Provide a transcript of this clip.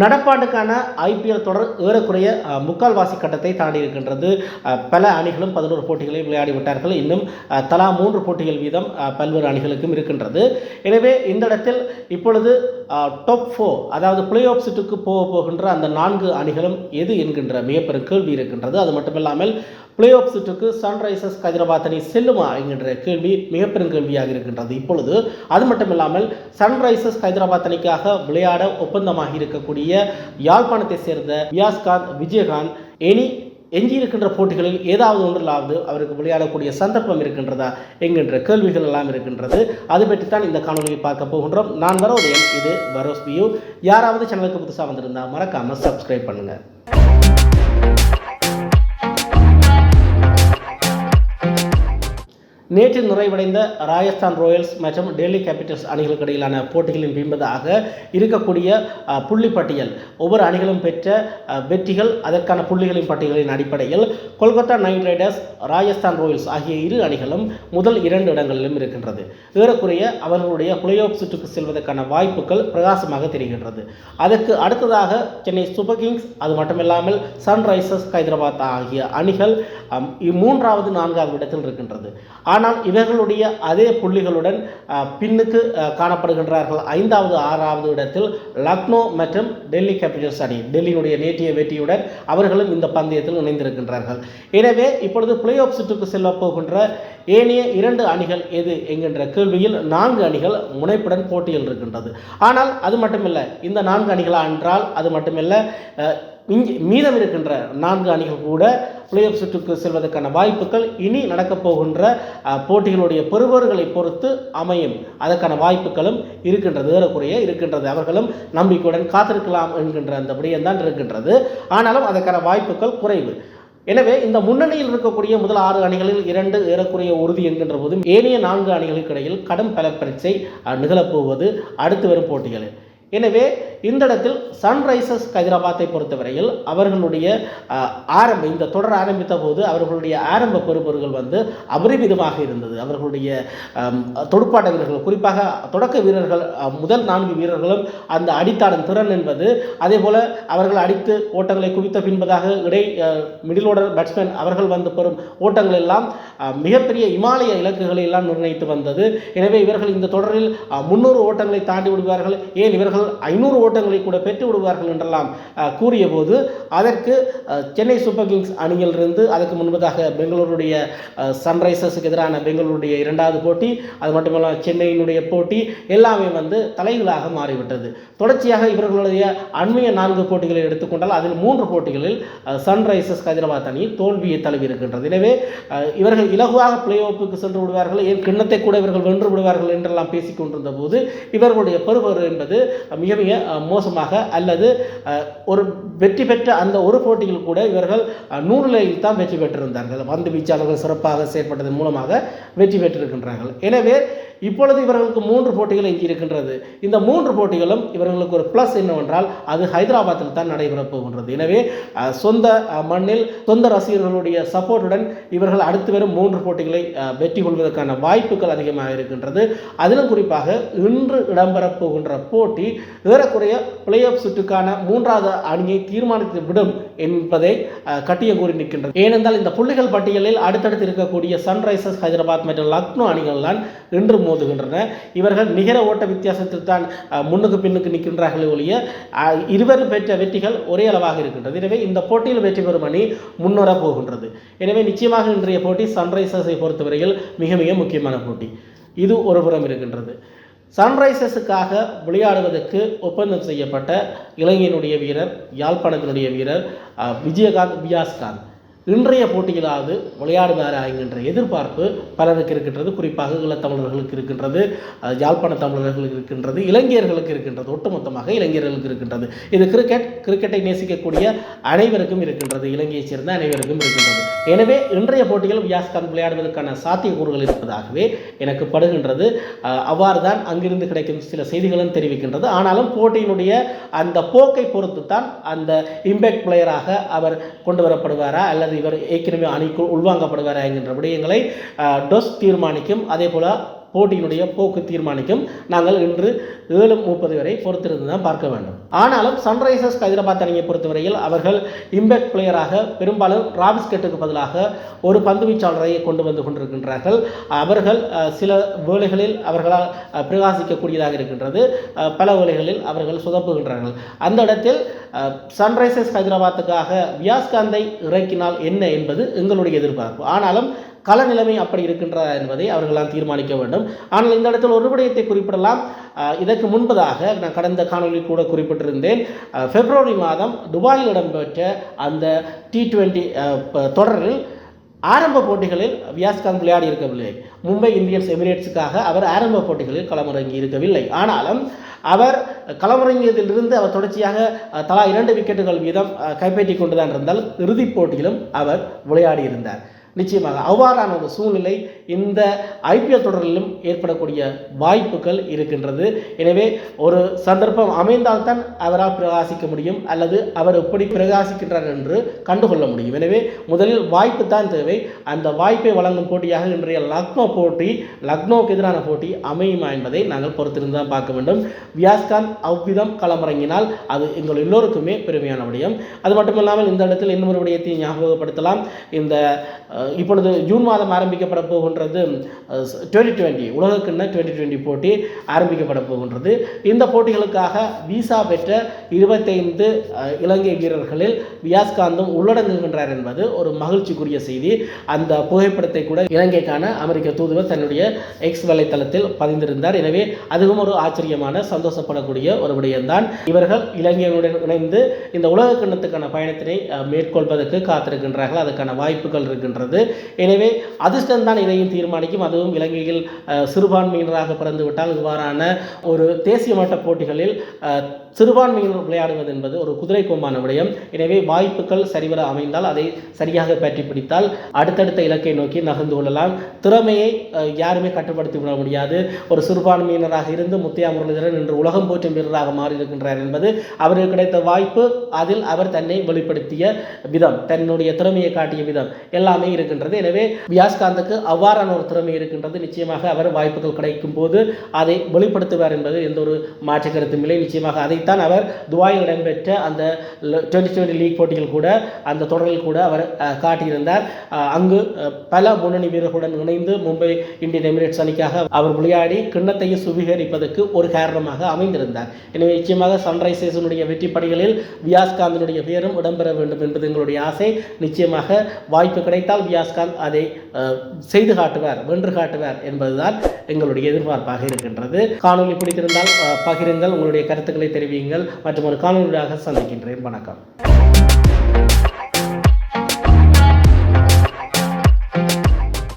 நடப்பாண்டுக்கான IPL தொடர் ஏறக்குறைய முக்கால்வாசி கட்டத்தை தாண்டி இருக்கின்றது. பல அணிகளும் பதினோரு போட்டிகளை விளையாடி விட்டார்கள். இன்னும் தலா மூன்று போட்டிகள் வீதம் பல்வேறு அணிகளுக்கும் இருக்கின்றது. எனவே இந்த இடத்தில் இப்பொழுது டாப் ஃபோர் அதாவது பிளே ஆஃப் சுற்றுக்கு போக போகின்ற அந்த நான்கு அணிகளும் எது என்கின்ற மிகப்பெரும் கேள்வி இருக்கின்றது. அது மட்டுமில்லாமல் பிளே ஆஃப் சுற்றுக்கு சன்ரைசர்ஸ் ஹைதராபாத் அணி செல்லுமா என்கின்ற கேள்வி மிகப்பெரும் கேள்வியாக இருக்கின்றது. இப்பொழுது அது மட்டுமில்லாமல் சன்ரைசர்ஸ் ஹைதராபாத் அணிக்காக விளையாட ஒப்பந்தமாக இருக்கக்கூடிய யாழ்ப்பாணத்தை சேர்ந்த வியாஸ்காந்த் விஜயகாந்த் எனி எஞ்சியிருக்கின்ற போட்டிகளில் ஏதாவது ஒன்றிலாவது அவருக்கு விளையாடக்கூடிய சந்தர்ப்பம் இருக்கின்றதா என்கின்ற கேள்விகள் எல்லாம் இருக்கின்றது. அது பற்றி தான் இந்த காணொலியை பார்க்க போகின்றோம். நான் வரோதயன் இது பரோஸ் வியூ யாராவது சேனலுக்கு புதுசாக வந்திருந்தா மறக்காமல் சப்ஸ்கிரைப் பண்ணுங்கள் நேற்று நிறைவடைந்த ராஜஸ்தான் ராயல்ஸ் மற்றும் டெல்லி கேபிட்டல்ஸ் அணிகளுக்கு இடையிலான போட்டிகளின் பின்பதாக இருக்கக்கூடிய புள்ளி பட்டியல் ஒவ்வொரு அணிகளும் பெற்ற வெற்றிகள் அதற்கான புள்ளிகளின் பட்டியலின் அடிப்படையில் Kolkata Knight Riders Rajasthan Royals ஆகிய இரு அணிகளும் முதல் இரண்டு இடங்களிலும் இருக்கின்றது. ஏறக்குறைய அவர்களுடைய பிளே ஆஃப் சுற்றுக்கு செல்வதற்கான வாய்ப்புகள் பிரகாசமாக தெரிகின்றது. அதற்கு அடுத்ததாக சென்னை சூப்பர் கிங்ஸ் அது மட்டுமில்லாமல் சன்ரைசர்ஸ் ஹைதராபாத் ஆகிய அணிகள் மூன்றாவது நான்காவது இடத்தில் இருக்கின்றது. ஆனால் இவர்களுடைய அதே புள்ளிகளுடன் பின்னுக்கு காணப்படுகின்றார்கள். ஐந்தாவது ஆறாவது இடத்தில் லக்னோ மற்றும் டெல்லி கேபிட்டல்ஸ் அணி டெல்லியினுடைய நேட்டிய வெற்றியுடன் அவர்களும் இந்த பந்தயத்தில் இணைந்திருக்கின்றார்கள். எனவே இப்பொழுது பிளே ஆஃப் சுற்றுக்கு செல்ல போகின்ற ஏனைய இரண்டு அணிகள் எது என்கின்ற கேள்வியில் நான்கு அணிகள் முனைப்புடன் போட்டியில் இருக்கின்றது. ஆனால் அது மட்டுமில்லை இந்த நான்கு அணிகளா என்றால் அது மட்டுமில்லை இங்கே மீதம் இருக்கின்ற நான்கு அணிகள் கூட பிளே ஆஃப் சுற்றுக்கு செல்வதற்கான வாய்ப்புகள் இனி நடக்கப் போகின்ற போட்டிகளுடைய பெறுபவர்களை பொறுத்து அமையும். அதற்கான வாய்ப்புகளும் இருக்கின்றது ஏறக்குறைய இருக்கின்றது. அவர்களும் நம்பிக்கையுடன் காத்திருக்கலாம் என்கின்ற அந்த விடயம்தான் இருக்கின்றது. ஆனாலும் அதற்கான வாய்ப்புகள் குறைவு. எனவே இந்த முன்னணியில் இருக்கக்கூடிய முதல் ஆறு அணிகளில் இரண்டு ஏறக்குறைய உறுதி என்கின்ற போதும் ஏனைய நான்கு அணிகளுக்கு இடையில் கடும் பலப்பரீட்சை நிகழப்போவது அடுத்து வரும் போட்டிகளில். எனவே இந்த இடத்தில் சன்ரைசர்ஸ் ஹைதராபாத்தை பொறுத்தவரையில் அவர்களுடைய ஆரம்ப இந்த தொடர் ஆரம்பித்த போது அவர்களுடைய ஆரம்ப பெறுபவர்கள் வந்து அபரிமிதமாக இருந்தது. அவர்களுடைய தொடுப்பாட்ட வீரர்கள் குறிப்பாக தொடக்க வீரர்கள் முதல் நான்கு வீரர்களும் அந்த அடித்தாடும் திறன் என்பது அதே போல அவர்கள் அடித்து ஓட்டங்களை குவித்த பின்பதாக இடை மிடில் ஓர்டர் பேட்ஸ்மேன் அவர்கள் வந்து பெறும் ஓட்டங்கள் எல்லாம் மிகப்பெரிய இமாலய இலக்குகளை எல்லாம் நிர்ணயித்து வந்தது. எனவே இவர்கள் இந்த தொடரில் முன்னூறு ஓட்டங்களை தாண்டி விடுவார்கள். ஏன் இவர்கள் ஐநூறு ஓட்டங்களை கூட பெற்று விடுவார்கள் என்றெல்லாம் கூறிய போது அதற்கு சென்னை சூப்பர் கிங்ஸ் அணியிலிருந்து அதற்கு முன்பதாக பெங்களூருடைய சன்ரைசர்ஸுக்கு எதிரான பெங்களூருடைய இரண்டாவது போட்டி அது மட்டுமல்ல சென்னையினுடைய போட்டி எல்லாமே வந்து தலைகளாக மாறிவிட்டது. தொடர்ச்சியாக இவர்களுடைய அண்மைய நான்கு போட்டிகளை எடுத்துக்கொண்டால் அதில் மூன்று போட்டிகளில் சன்ரைசர்ஸ் ஹைதராபாத் அணி தோல்வியை தழுவி இருக்கின்றது. எனவே இவர்கள் இலகுவாக பிளே ஆஃபுக்கு சென்று விடுவார்கள் ஏன் கிண்ணத்தை கூட இவர்கள் வென்று விடுவார்கள் என்றெல்லாம் பேசிக் கொண்டிருந்த போது இவர்களுடைய பெறுபவர் என்பது மிக மிக மோசமாக அல்லது ஒரு வெற்றி பெற்ற அந்த ஒரு போட்டியில் கூட இவர்கள் நூறுலையில் தான் வெற்றி பெற்றிருந்தார்கள். பந்து வீச்சாளர்கள் சிறப்பாக செயற்பட்டதன் மூலமாக வெற்றி பெற்றிருக்கின்றார்கள். எனவே இப்பொழுது இவர்களுக்கு மூன்று போட்டிகள் இருக்கின்றது. இந்த மூன்று போட்டிகளும் இவர்களுக்கு ஒரு ப்ளஸ் என்னவென்றால் அது ஹைதராபாத்தில் தான் நடைபெறப் போகின்றது. எனவே சொந்த மண்ணில் சொந்த ரசிகர்களுடைய சப்போர்ட்டுடன் இவர்கள் அடுத்து வரும் மூன்று போட்டிகளை வெற்றி கொள்வதற்கான வாய்ப்புகள் அதிகமாக இருக்கின்றது. அதிலும் குறிப்பாக இன்று இடம்பெறப் போகின்ற போட்டி ஏறக்குறைய பிளே ஆஃப் சுற்றுக்கான மூன்றாவது அணியை தீர்மானித்து விடும் என்பதை கட்டிய கூறி நிற்கின்றது. ஏனென்றால் இந்த புள்ளிகள் பட்டியலில் அடுத்தடுத்து இருக்கக்கூடிய சன்ரைசர்ஸ் ஹைதராபாத் மற்றும் லக்னோ அணிகள் தான் இன்று மோதுகின்றன இவர்கள் நிகர ஓட்ட வித்தியாசத்தில் தான் முன்னுக்கு பின்னுக்கு நிற்கின்றார்களே ஒழிய இருவரும் பெற்ற வெற்றிகள் ஒரே அளவாக இருக்கின்றது. எனவே இந்த போட்டியில் வெற்றி பெறும் அணி முன்னோர போகின்றது. எனவே நிச்சயமாக இன்றைய போட்டி சன்ரைசர்ஸை பொறுத்தவரையில் மிக மிக முக்கியமான போட்டி. இது ஒரு புறம் இருக்கின்றது. சன்ரைசர்ஸுக்காக விளையாடுவதற்கு ஒப்பந்தம் செய்யப்பட்ட இலங்கையினுடைய வீரர் யாழ்ப்பாணத்தினுடைய வீரர் விஜயகாந்த் வியாஸ்காந்த். இன்றைய போட்டியிலாவது விளையாடுவாரா என்கின்ற எதிர்பார்ப்பு பலருக்கு இருக்கின்றது. குறிப்பாக ஈழத்தமிழர்களுக்கு இருக்கின்றது யாழ்ப்பாண தமிழர்களுக்கு இருக்கின்றது இளைஞர்களுக்கு இருக்கின்றது ஒட்டுமொத்தமாக இளைஞர்களுக்கு இருக்கின்றது. இது கிரிக்கெட் கிரிக்கெட்டை நேசிக்கக்கூடிய அனைவருக்கும் இருக்கின்றது. இலங்கையைச் சேர்ந்த அனைவருக்கும் இருக்கின்றது. எனவே இன்றைய போட்டிகள் வியாஸ்கான் விளையாடுவதற்கான சாத்தியக்கூறுகள் இருப்பதாகவே எனக்கு படுகின்றது. அவ்வாறு தான் அங்கிருந்து கிடைக்கும் சில செய்திகளும் தெரிவிக்கின்றது. ஆனாலும் போட்டியினுடைய அந்த போக்கை பொறுத்து தான் அந்த இம்பேக்ட் பிளேயராக அவர் கொண்டு வரப்படுவாரா அல்லது இவர் ஏற்கனவே அணிக்குள் உள்வாங்கப்படுவாரா என்கின்ற விடயங்களை டொஸ் தீர்மானிக்கும் அதே போல் போட்டியினுடைய போக்கு தீர்மானிக்கும். நாங்கள் இன்று ஏழு முப்பது வரை பொறுத்திருந்து தான் பார்க்க வேண்டும். ஆனாலும் சன்ரைசர்ஸ் ஹைதராபாத் அணியை பொறுத்தவரையில் அவர்கள் இம்பேக்ட் பிளேயராக பெரும்பாலும் ராபிஸ்கெட்டுக்கு பதிலாக ஒரு பந்து வீச்சாளரை கொண்டு வந்து கொண்டிருக்கின்றார்கள். அவர்கள் சில வேலைகளில் அவர்களால் பிரகாசிக்கக்கூடியதாக இருக்கின்றது. பல வேலைகளில் அவர்கள் சுதப்புகின்றார்கள். அந்த இடத்தில் சன்ரைசர்ஸ் ஹைதராபாத்துக்காக வியாஸ்காந்தை இறக்கினால் என்ன என்பது எங்களுடைய எதிர்பார்ப்பு. ஆனாலும் கள நிலைமை அப்படி இருக்கின்றதா என்பதை அவர்களால் தீர்மானிக்க வேண்டும். ஆனால் இந்த இடத்தில் ஒரு விடயத்தை குறிப்பிடலாம். இதற்கு முன்பதாக நான் கடந்த காணொலியில் கூட குறிப்பிட்டிருந்தேன் பிப்ரவரி மாதம் துபாயில் இடம்பெற்ற அந்த டி டுவெண்ட்டி தொடரில் ஆரம்ப போட்டிகளில் வியாஸ்காந்த் விளையாடி இருக்கவில்லை. மும்பை இந்தியன்ஸ் எமிரேட்ஸுக்காக அவர் ஆரம்ப போட்டிகளில் களமிறங்கி இருக்கவில்லை. ஆனாலும் அவர் களமிறங்கியதிலிருந்து அவர் தொடர்ச்சியாக தலா இரண்டு விக்கெட்டுகள் வீதம் கைப்பற்றி கொண்டுதான் இருந்தால் இறுதிப் போட்டியிலும் அவர் விளையாடி இருந்தார். நிச்சயமாக அவ்வாறான ஒரு சூழ்நிலை இந்த ஐபிஎல் தொடரிலும் ஏற்படக்கூடிய வாய்ப்புகள் இருக்கின்றது. எனவே ஒரு சந்தர்ப்பம் அமைந்தால்தான் அவரால் பிரகாசிக்க முடியும் அல்லது அவர் எப்படி பிரகாசிக்கின்றார் என்று கண்டுகொள்ள முடியும். எனவே முதலில் வாய்ப்பு தான் தேவை. அந்த வாய்ப்பை வழங்கும் போட்டியாக இன்றைய லக்னோ போட்டி லக்னோவுக்கு எதிரான போட்டி அமையுமா என்பதை நாங்கள் பொறுத்திருந்து தான் பார்க்க வேண்டும். வியாஸ்காந்த் அவ்விதம் களமிறங்கினால் அது எங்கள் எல்லோருக்குமே பெருமையான விடயம். அது மட்டுமில்லாமல் இந்த இடத்தில் இன்னொரு விடயத்தை ஞாபகப்படுத்தலாம். இந்த இப்பொழுது ஜூன் மாதம் ஆரம்பிக்கப்பட போகின்றது டுவெண்ட்டி டுவெண்ட்டி உலகக்கிண்ண டுவெண்ட்டி டுவெண்ட்டி போட்டி ஆரம்பிக்கப்பட போகின்றது. இந்த போட்டிகளுக்காக விசா பெற்ற இருபத்தைந்து இலங்கை வீரர்களில் வியாஸ்காந்தும் உள்ளடங்குகின்றார் என்பது ஒரு மகிழ்ச்சிக்குரிய செய்தி. அந்த புகைப்படத்தை கூட இலங்கைக்கான அமெரிக்க தூதுவர் தன்னுடைய எக்ஸ் வலைத்தளத்தில் பதிந்திருந்தார். எனவே அதுவும் ஒரு ஆச்சரியமான சந்தோஷப்படக்கூடிய ஒரு விடயம்தான். இவர்கள் இலங்கையுடன் இணைந்து இந்த உலக கிண்ணத்துக்கான பயணத்தினை மேற்கொள்வதற்கு காத்திருக்கின்றார்கள். அதுக்கான வாய்ப்புகள் இருக்கின்றது. எனவே அதிர்ஷ்டந்தான் இதையும் தீர்மானிக்கும். அதுவும் இலங்கையில் சிறுபான்மையினராக பிறந்துவிட்டால் இவ்வாறான ஒரு தேசிய மட்ட போட்டிகளில் சிறுபான்மையினர் விளையாடுவது என்பது ஒரு குதிரை கோமான விடயம். எனவே வாய்ப்புகள் சரிவர அமைந்தால் அதை சரியாக பற்றி பிடித்தால் அடுத்தடுத்த இலக்கை நோக்கி நகர்ந்து கொள்ளலாம். திறமையை யாருமே கட்டுப்படுத்தி விட முடியாது. ஒரு சிறுபான்மையினராக இருந்து முத்தையா முரளிதரன் இன்று உலகம் போற்றும் வீரராக மாறியிருக்கின்றார் என்பது அவருக்கு கிடைத்த வாய்ப்பு. அதில் அவர் தன்னை வெளிப்படுத்திய விதம் தன்னுடைய திறமையை காட்டிய விதம் எல்லாமே இருக்கின்றது. எனவே வியாஸ்காந்துக்கு அவ்வாறான ஒரு திறமை இருக்கின்றது. நிச்சயமாக அவர் வாய்ப்புகள் கிடைக்கும் போது அதை வெளிப்படுத்துவார் என்பது எந்த ஒரு மாற்று கருத்தும் இல்லை. நிச்சயமாக அதை அதைத்தான் அவர் துபாயில் இடம்பெற்ற அந்த டுவெண்ட்டி டுவெண்ட்டி லீக் போட்டிகள் கூட அந்த தொடரில் கூட அவர் காட்டியிருந்தார். அங்கு பல முன்னணி வீரர்களுடன் இணைந்து மும்பை இந்தியன் எமிரேட்ஸ் அணிக்காக அவர் விளையாடி கிண்ணத்தையும் சுவீகரிப்பதற்கு ஒரு காரணமாக அமைந்திருந்தார். எனவே நிச்சயமாக சன்ரைசர்ஸினுடைய வெற்றி படிகளில் வியாஸ்காந்தினுடைய பெயரும் இடம்பெற வேண்டும் என்பது எங்களுடைய ஆசை. நிச்சயமாக வாய்ப்பு கிடைத்தால் வியாஸ்காந்த் அதை செய்து காட்டுவார் வென்று காட்டுவார் என்பதுதான் எங்களுடைய எதிர்பார்ப்பாக இருக்கின்றது. காணொலி பிடித்திருந்தால் பகிருங்கள். உங்களுடைய கருத்துக்களை தெரிவியுங்கள் மற்றும் ஒரு காணொலியாக சந்திக்கின்றேன். வணக்கம்.